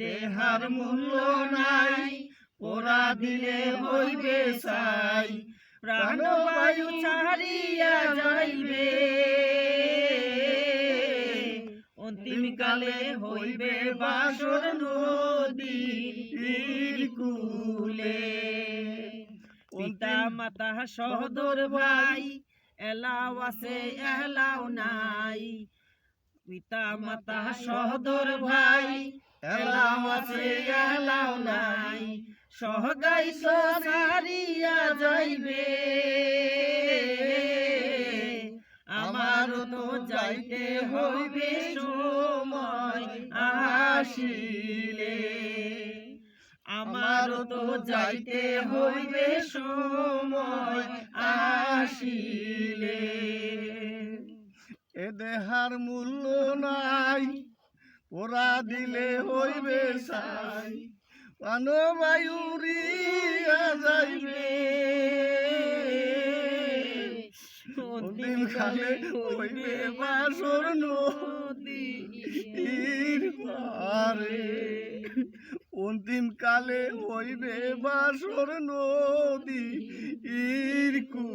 দেহার মূল্য নাই ওরা দিলে হইবে সাই প্রাণবায়ু ছাড়িয়া যাইবে অন্তিম কালে হইবে বাসর নদীর কুলে। পিতা মাতা সহদর ভাই, এলাও আছে, এলাও নাই। পিতা মাতা সহদর ভাই আছে নাই, সহগাই সারিয়া যাইবে। আমার তো যাইতে হইবে সময় আসিলে। আমার তো যাইতে হইবে সময় আসিলে। এ দেহার মূল্য নাই ওরা দিলে হইবে সাই। প্রাণবায়ুরিয়া যাইবে। অন্তিম কালে হইবে বাসর নদীর পারে। অন্তিম কালে হইবে বাসর নদীর কুলে